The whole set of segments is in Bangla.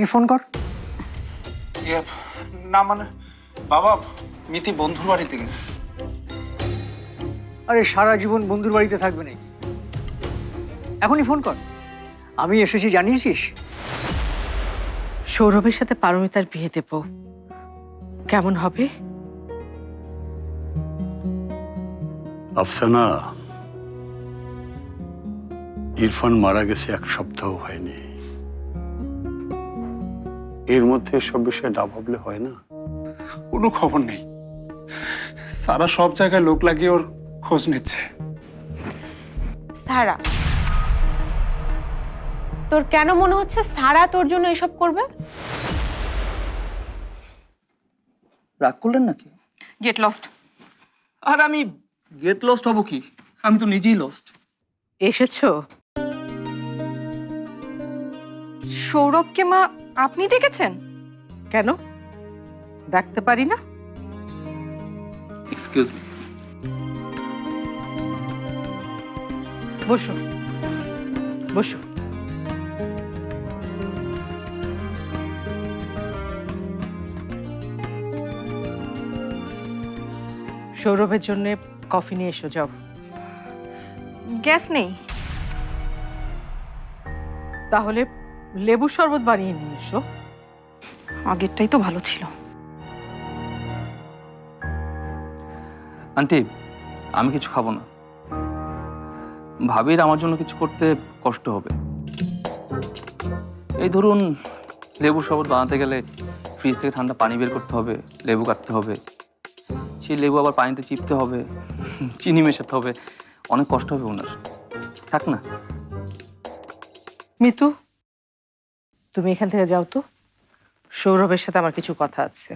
মিতিকে ফোন কর। ইয়ে, না মানে বাবা মিতি বন্ধুর বাড়িতে গেছে। আরে সারা জীবন বন্ধুর বাড়িতে থাকবে নাকি? এখনই ফোন কর। আমি এসেছি জানিয়েছিস? সৌরভের সাথে পারমিতার বিয়ে দেব। কেমন হবে? আফসানা ইরফান মারা গেছে এক সপ্তাহ হয়নি। এর মধ্যে সব বিষয়ে না ভাবলে হয় না। কোনো খবর নেই। সারা সব জায়গায় লোক লাগিয়ে ওর খোঁজ নিচ্ছে। সারা তোর কেন মনে হচ্ছে সারা তোর জন্য এসব করবে? রাগ করলেন নাকি? গেট লস্ট আর আমি গেট লস্ট হব কি? আমি তো নিজেই লস্ট এসেছ? সৌরভকে মা আপনি ডেকেছেন? কেন? ডাকতে পারি না? এক্সকিউজ মি বসো বসো সৌরভের জন্য কফি নিয়ে এসো যাও। গ্যাস নেই। তাহলে লেবু শরবত বানিয়ে নিয়ে এসো। আগেরটাই তো ভালো ছিল। আন্টি আমি কিছু খাব না। ভাবির আমার জন্য কিছু করতে কষ্ট হবে। এই ধরুন লেবু শরবত বানাতে গেলে ফ্রিজ থেকে ঠান্ডা পানি বের করতে হবে লেবু কাটতে হবে। সেই লেবু আবার পানিতে চিপতে হবে চিনি মেশাতে হবে। অনেক কষ্ট হবে ওনার। থাক না। মিতু তুমি এখান থেকে যাও তো। সৌরভের সাথে আমার কিছু কথা আছে।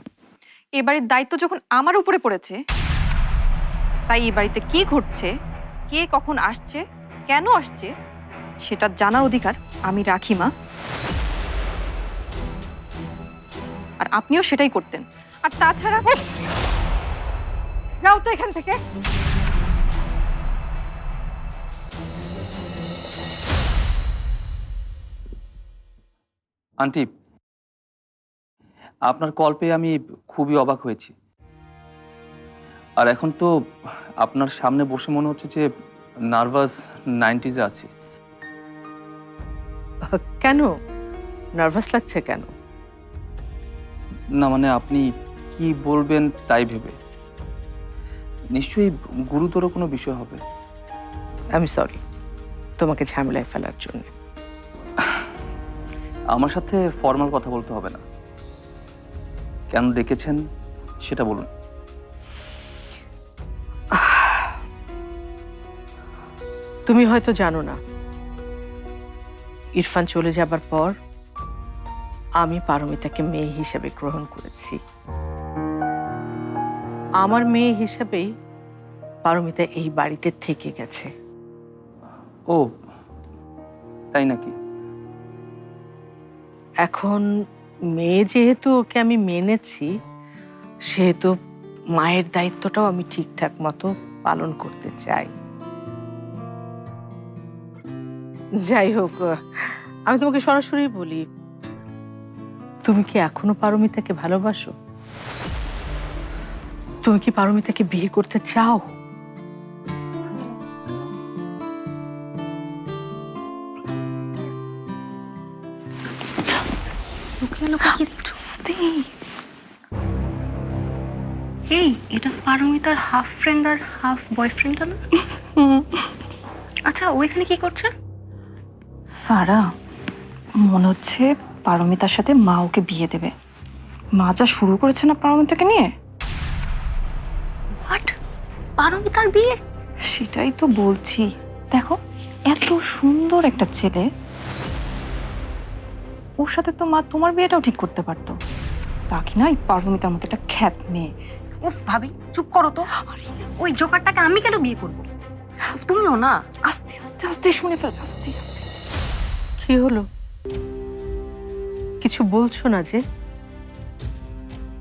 এ বাড়ির দায়িত্ব যখন আমার উপরে পড়েছে তাই এই বাড়িতে কি ঘটছে কে কখন আসছে কেন আসছে সেটা জানার অধিকার আমি রাখি মা। আর আপনিও সেটাই করতেন। আর তাছাড়া যাও তো এখান থেকে। আন্টি আপনার কল পেয়ে আমি খুবই অবাক হয়েছি। আর এখন তো আপনার সামনে বসে মনে হচ্ছে যে নার্ভাস নাইনটিজে আছে। কেন? নার্ভাস লাগছে কেন? না মানে আপনি কি বলবেন তাই ভেবে। নিশ্চয়ই গুরুতর কোনো বিষয় হবে। আমি সরি তোমাকে ঝামেলায় ফেলার জন্য। আমার সাথে ফর্মাল কথা বলতে হবে না। কেন ডেকেছেন সেটা বলুন। তুমি হয়তো জানো না ইরফান চলে যাবার পর আমি পারমিতাকে মেয়ে হিসেবে গ্রহণ করেছি। আমার মেয়ে হিসেবেই পারমিতা এই বাড়িতে থেকে গেছে। ও তাই নাকি? এখন মেয়ে যেহেতু ওকে আমি মেনেছি, সেহেতু মায়ের দায়িত্বটাও আমি ঠিকঠাক মতো পালন করতে চাই। যাই হোক, আমি তোমাকে সরাসরি বলি, তুমি কি এখনও পারমিতাকে ভালোবাসো? তুমি কি পারমিতাকে বিয়ে করতে চাও? পারমিতার হাফ ফ্রেন্ড আর হাফ বয়ফ্রেন্ডটা না আচ্ছা ওইখানে কি করছে? সারা মনে হচ্ছে পারমিতার সাথে মা ওকে বিয়ে দেবে। মা যা শুরু করেছে না পারমিতাকে নিয়ে? হোয়াট পারমিতার বিয়ে? সেটাই তো বলছি। দেখো এত সুন্দর একটা ছেলে। ওর সাথে তো মা তোমার বিয়েটাও ঠিক করতে পারতো। তা কি না এই পারমিতার মতো একটা খ্যাত মেয়ে। উফ ভাবি চুপ করো তো। ওই জোকারটাকে আমি কেন বিয়ে করব? তুমিও না? আস্তে আস্তে আস্তে শুনে ফেল আস্তে আস্তে। কি হলো? কিছু বলছো না যে?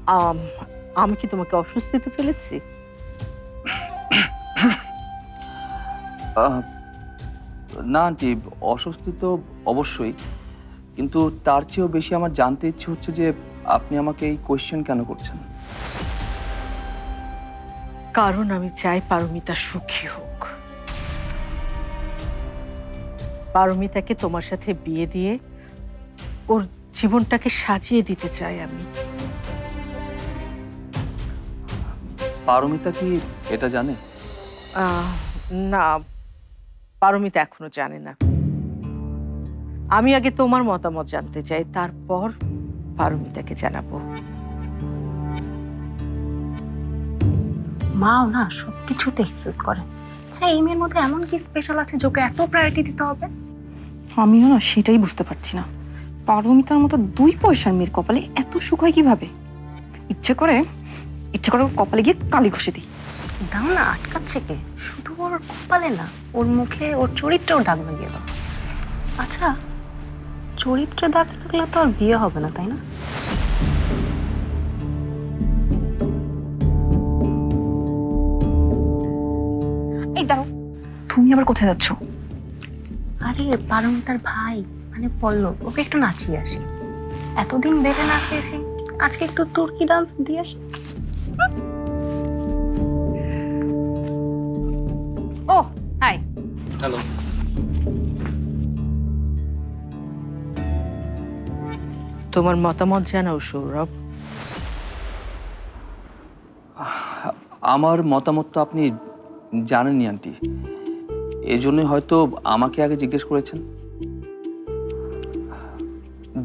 আম, আমি কি তোমাকে অস্বস্তিতে ফেলেছি? না আন্টি অস্বস্তি তো অবশ্যই। কিন্তু তার চেয়েও বেশি আমার জানতে ইচ্ছে হচ্ছে যে আপনি আমাকে এই কোয়েশ্চেন কেন করছেন? কারণ আমি চাই পারমিতা সুখী হোক। পারমিতাকে তোমার সাথে বিয়ে দিয়ে ওর জীবনটাকে সাজিয়ে দিতে চাই আমি। পারমিতা কি এটা জানে? আহ, না পারমিতা এখনও জানে না। আমি আগে তোমার মতামত জানতে চাই তারপর পারমিতাকে জানাব। মাও না সব কিছুতে এক্সেস করে। আচ্ছা এই মেয়ের মধ্যে এমন কি স্পেশাল আছে যে ওকে এত প্রায়োরিটি দিতে হবে? আমিও না সেটাই বুঝতে পারছি না। পারমিতার মতো দুই পয়সার মেয়ের কপালে এত সুখ হয় কীভাবে? ইচ্ছে করে ইচ্ছে করে ওর কপালে গিয়ে কালি ঘষে দিই। দাও না আটকাচ্ছে কে? শুধু ওর কপালে না ওর মুখে ওর চরিত্রেও দাগ লাগিয়ে দাও। আচ্ছা চরিত্রে দাগ লাগলে তো আর বিয়ে হবে না তাই না? তুমি আবার কোথায় যাচ্ছ? আরে পারমিতার ভাই মানে পল্লব ওকে একটু নাচিয়ে আসি। এতদিন বেড়ে নাচিয়েছি আজকে একটু তুর্কি ডান্স দিয়ে আসি। ও হাই হ্যালো তোমার মতামত জানাও সৌরভ। আমার মতামত তো আপনি জানেনই আন্টি। এই জন্যই হয়তো আমাকে আগে জিজ্ঞেস করেছেন।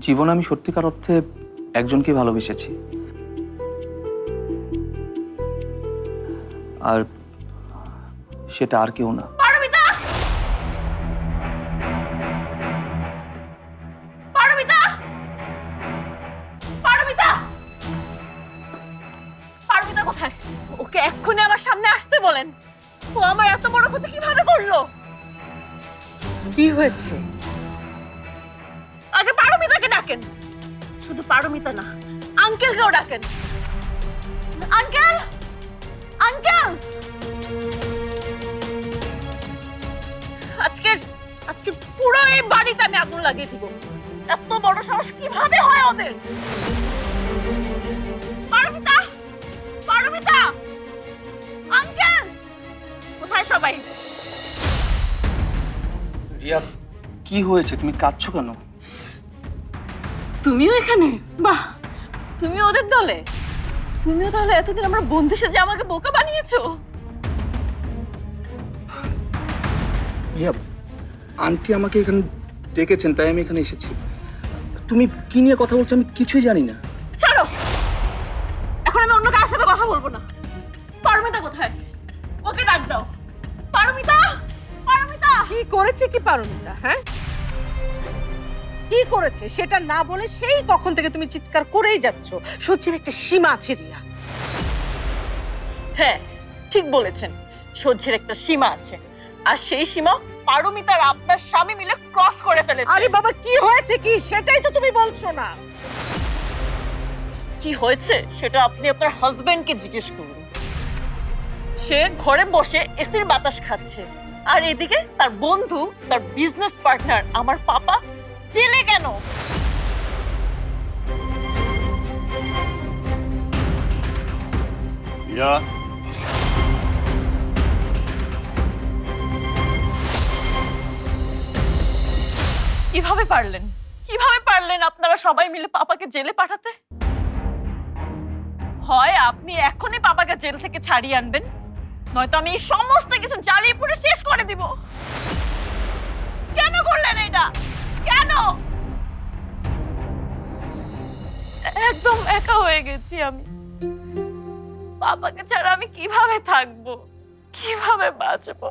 জীবনে আমি সত্যিকার অর্থে একজনকে ভালোবেসেছি। আর সেটা আর কেউ না। ওকে এক্ষুনি আমার সামনে আসতে বলেন। ও আমার এত বড় ক্ষতি কীভাবে করল? কি হয়েছে? আগে পারমিতাকে ডাকেন। শুধু পারমিতা না আঙ্কেলকেও ডাকেন। আঙ্কেল! আঙ্কেল! আজকে আজকে পুরো এই বাড়িতে আমি আগুন লাগিয়ে দিব। এত বড় সাহস কীভাবে হয় ওদের? পারমিতা! পারমিতা! কোথায় সবাই। রিয়া কি হয়েছে? তুমি কাঁদছো কেন? তুমিও এখানে? বাহ তুমি ওদের দলে? তুমিও তাহলে এতদিন আমার বন্ধু সেজে আমাকে বোকা বানিয়েছো? রিয়া আন্টি আমাকে এখানে ডেকেছেন তাই আমি এখানে এসেছি। তুমি কি নিয়ে কথা বলছো আমি কিছুই জানি না। ছাড়ো! এখন আমি অন্য কার সাথে কথা বলব না। পারমিতা কোথায়? ওকে ডাক দাও। কি করেছে কি পারমিতা হ্যাঁ? কি করেছে সেটা না বলে সেই কখন থেকে তুমি চিৎকার করেই যাচ্ছ। সত্যির একটা সীমা আছে রিয়া। হ্যাঁ ঠিক বলেছেন সহ্যের একটা সীমা আছে। আর সেই সীমা পারমিতার আপনার স্বামী মিলে ক্রস করে ফেলেছে। আরে বাবা কি হয়েছে কি? সেটাই তো তুমি বলছো না। কি হয়েছে সেটা আপনি আপনার হাজবেন্ডকে জিজ্ঞেস করুন। সে ঘরে বসে এসির বাতাস খাচ্ছে। আর এদিকে তার বন্ধু তার বিজনেস পার্টনার আমার পাপা জেলে কেন? ইয়া। কীভাবে পারলেন? কীভাবে পারলেন আপনারা সবাই মিলে পাপাকে জেলে পাঠাতে? হয় আপনি এখনই পাপাকে জেল থেকে ছাড়িয়ে আনবেন। নয়তো আমি এই সমস্ত কিছু জ্বালিয়ে পুরো শেষ করে দিব। কেন করলেন এটা? কেন? একদম একা হয়ে গেছি আমি। পাপাকে ছাড়া আমি কীভাবে থাকব? কীভাবে বাঁচবো?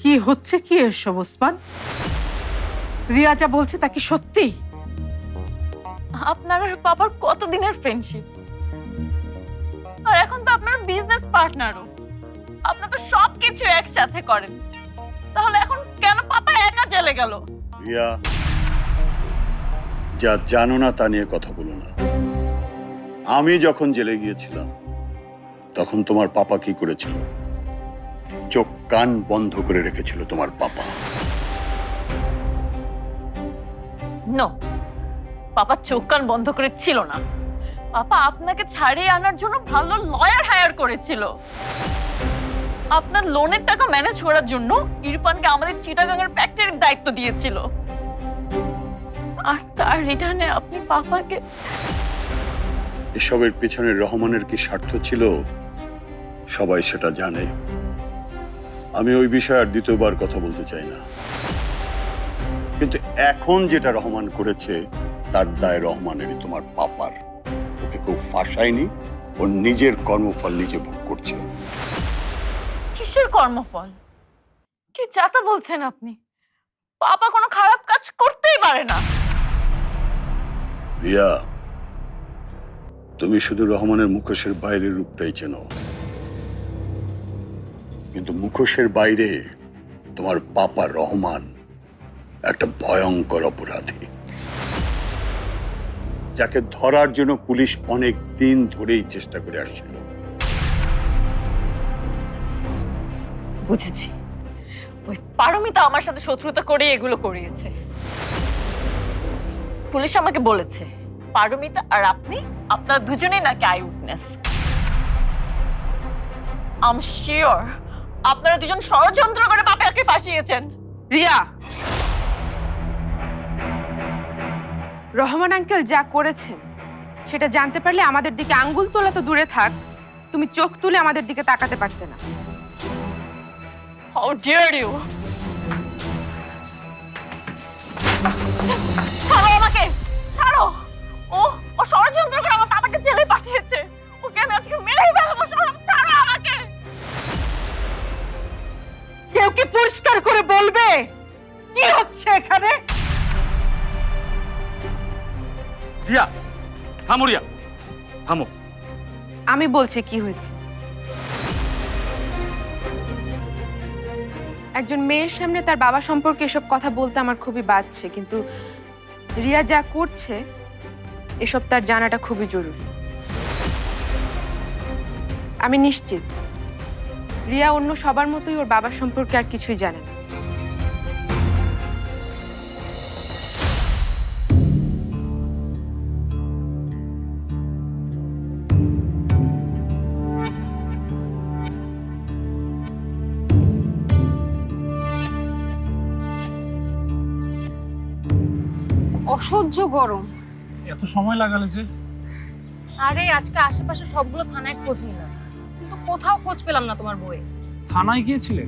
কি হচ্ছে কি এসব ওসমান? রিয়া যা বলছে তা কি সত্যি? আপনার আর পাপার কতদিনের ফ্রেন্ডশিপ বিজনেস পার্টনারও আপনার তো সব কিছু একসাথে করেন। তাহলে এখন কেন পাপা একা জেলে গেল? রিয়া যা জানো না তা নিয়ে কথা বলো না। আমি যখন জেলে গিয়েছিলাম তখন তোমার পাপা কি করেছিল? চোখ কান বন্ধ করে রেখেছিল তোমার পাপা। নো পাপা চোখ কান বন্ধ করে ছিল না। পাপা আপনাকে ছাড়িয়ে আনার জন্য ভালো লয়ার হায়ার করেছিল। আপনার লোনের টাকা ম্যানেজ করার জন্য ইরফানকে আমাদের চিটাগাঙের ফ্যাক্টরির দায়িত্ব দিয়েছিল। আর তার রিটার্নে আপনি পাপাকে এসবের পেছনে রহমানের কি স্বার্থ ছিল, সবাই সেটা জানে। আমি ওই বিষয়ে আর দ্বিতীয়বার কথা বলতে চাই না। কিন্তু এখন যেটা রহমান করেছে, তার দায় রহমানেরই, তোমার পাপার। ওকে কেউ ফাঁসায়নি ওর নিজের কর্মফল নিজে ভোগ করছে। কিসের কর্মফল? কি যাতা বলছেন আপনি? পাপা কোনো খারাপ কাজ করতেই পারে না। রিয়া তুমি শুধু রহমানের মুখোশের বাইরের রূপটাই চেনো। কিন্তু মুখোশের বাইরে তোমার পাপা রহমান একটা ভয়ঙ্কর অপরাধী। যাকে ধরার জন্য পুলিশ অনেক দিন ধরেই চেষ্টা করে আসছিল। বুঝেছি। ওই পারমিতা আমার সাথে শত্রুতা করে এগুলো করিয়েছে। পুলিশ আমাকে বলেছে পারমিতা আর আপনি আপনারা দুজনেই নাকি আই উইটনেস আম শিওর আপনারা দুজন ষড়যন্ত্র করে পাপাকে ফাঁসিয়েছেন। রিয়া রহমান আঙ্কেল যা করেছেন সেটা জানতে পারলে আমাদের দিকে আঙ্গুল তোলা তো দূরে থাক। তুমি চোখ তুলে আমাদের দিকে তাকাতে পারতে না। ছাড়ো আমাকে! বলছি কি হয়েছে? একজন মেয়ের সামনে তার বাবা সম্পর্কে এসব কথা বলতে আমার খুবই বাজছে, কিন্তু রিয়া যা করছে, এসব তার জানাটা খুবই জরুরি। আমি নিশ্চিত, রিয়া অন্য সবার মতোই ওর বাবার সম্পর্কে আর কিছুই জানে না। অসহ্য গরম। এত সময় লাগালে যে। আরে আজকে আশেপাশে সবগুলো থানায় খোঁজ নিলাম। কিন্তু কোথাও খোঁজ পেলাম না তোমার বউয়ে থানায় গিয়েছিলে?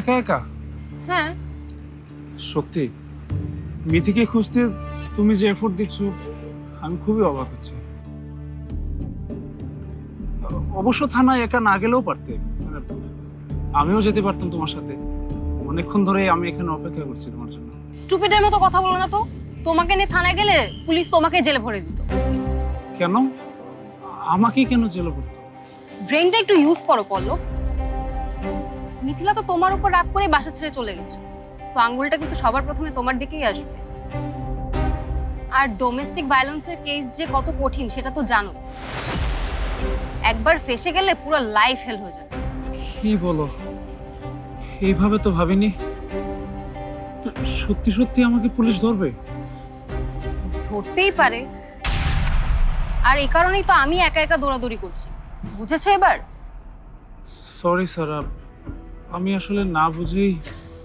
একা একা? হ্যাঁ। সত্যি? মিথিকে খুঁজতে তুমি যে এফোর্ট দিচ্ছ আমি খুবই অবাক হচ্ছি। অবশ্য থানায় একা না গেলেও পারতে। আমিও যেতে পারতাম তোমার সাথে। অনেকক্ষণ ধরে আমি এখানে অপেক্ষা করছি তোমার জন্য। স্টুপিডের মতো কথা বলো না তো। তোমাকে নিয়ে থানায় গেলে পুলিশ তোমাকে জেলে ভরে দিত। কেন? আমাকে কেন জেলে পড়তো ব্রেনটা একটু ইউজ করো পল্লব। মিথিলা তো তোমার উপর রাগ করে বাসা ছেড়ে চলে গেছে। সো আঙ্গুলটা কিন্তু সবার প্রথমে তোমার দিকেই আসবে। আর ডোমেস্টিক ভায়োলেন্সের কেস যে কত কঠিন সেটা তো জানো। একবার ফেসে গেলে পুরো লাইফ হেল হয়ে যাবে। কি বলো? এইভাবে তো ভাবিনি। সত্যি সত্যি আমাকে পুলিশ ধরবে? ধরতেই পারে। আর এই কারণেই তো আমি একা একা দৌড়াদৌড়ি করছি। বুঝেছ এবার? সরি স্যার আমি আসলে না বুঝেই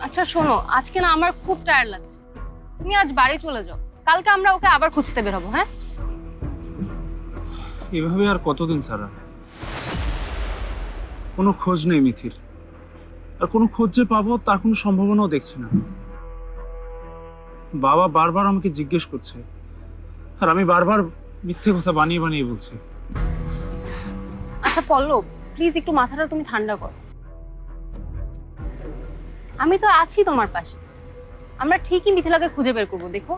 আচ্ছা শোনো আজকে না আমার খুব টায়ার্ড লাগছে। তুমি আজ বাড়ি চলে যাও। কালকে আমরা ওকে আবার খুঁজতে বেরোবো হ্যাঁ? এভাবে আর কতদিন সারা কোনো খোঁজ নেই মিথির। আর কোনো খোঁজ যে পাবো তার কোনো সম্ভাবনাও দেখছি না। বাবা বারবার আমাকে জিজ্ঞেস করছে আর আমি বারবার মিথ্যে কথা বানিয়ে বানিয়ে বলছি। আচ্ছা পল্লব প্লিজ একটু মাথাটা তুমি ঠান্ডা করো। আমি তো আছি তোমার পাশে। আমরা ঠিকই মিথিলাকে খুঁজে বের করব দেখো।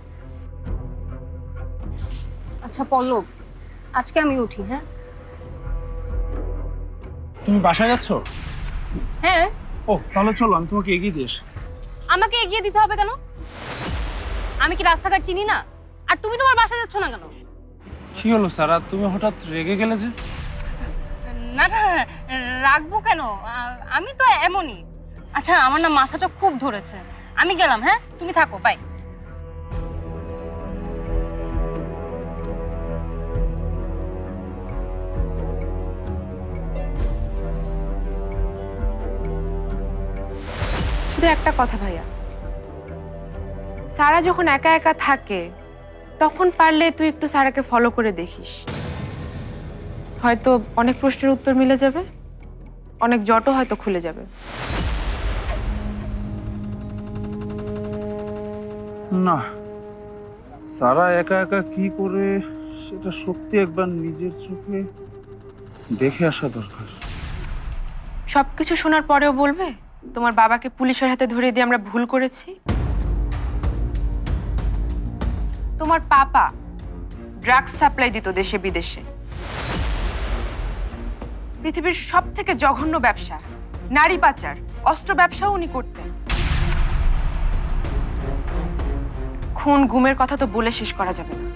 আচ্ছা পল্লব আজকে আমি উঠি হ্যাঁ? তুমি বাসায় যাচ্ছ? হ্যাঁ। ও তাহলে চলো আমি তোমাকে এগিয়ে দিয়ে আমাকে এগিয়ে দিতে হবে কেন? আমি কি রাস্তাঘাট চিনি না? আর তুমি তোমার বাসা যাচ্ছ না কেন? কি হলো সারা? তুমি হঠাৎ রেগে গেলে যে? না না রাখব কেন? আমি তো এমনই। আচ্ছা আমার না মাথাটা খুব ধরেছে। আমি গেলাম হ্যাঁ? তুমি থাকো বাই একটা কথা ভাইয়া। সারা যখন একা একা থাকে তখন পারলে তুই একটু সারাকে ফলো করে দেখিস। হয়তো অনেক প্রশ্নের উত্তর মিলে যাবে অনেক জটও হয়তো খুলে যাবে। না সারা একা একা কি করে সেটা সত্যি একবার নিজের চোখে দেখে আসা দরকার। সবকিছু শোনার পরেও বলবে তোমার বাবাকে পুলিশের হাতে ধরে দিয়ে আমরা ভুল করেছি? তোমার পাপা ড্রাগস সাপ্লাই দিত দেশে, বিদেশে। পৃথিবীর সব থেকে জঘন্য ব্যবসা, নারী পাচার, অস্ত্র ব্যবসাও উনি করতেন। খুন, গুমের কথা তো বলে শেষ করা যাবে না।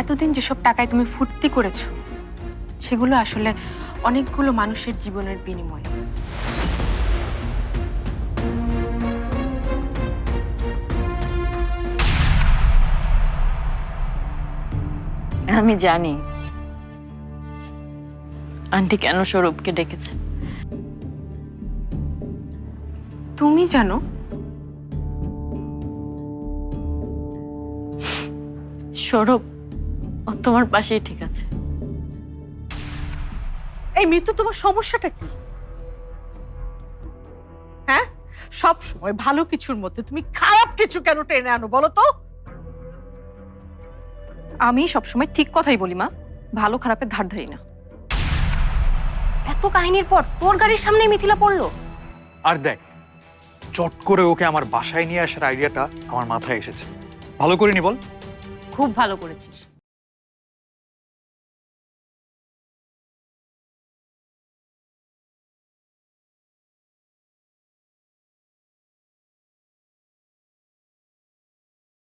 এতদিন যেসব টাকায় তুমি ফুর্তি করেছ, সেগুলো আসলে অনেকগুলো মানুষের জীবনের বিনিময়। আমি জানি। আন্টি কেন স্বরূপকে ডেকেছে? তুমি জানো? স্বরূপ ও তোমার পাশেই ঠিক আছে। এই মৃত্যু তোমার সমস্যাটা কি? হ্যাঁ? সব সময় ভালো কিছুর মধ্যে তুমি খারাপ কিছু কেন টেনে আনো বলো তো? আমি সবসময় ঠিক কথাই বলি মা। ভালো খারাপের ধার ধারি না। এত কাহিনীর পর তোর গাড়ির সামনে মিথিলা পড়ল? আর দেখ চট করে ওকে আমার বাসায় নিয়ে আসার আইডিয়াটা আমার মাথায় এসেছে। ভালো করিনি বল? খুব ভালো করেছিস।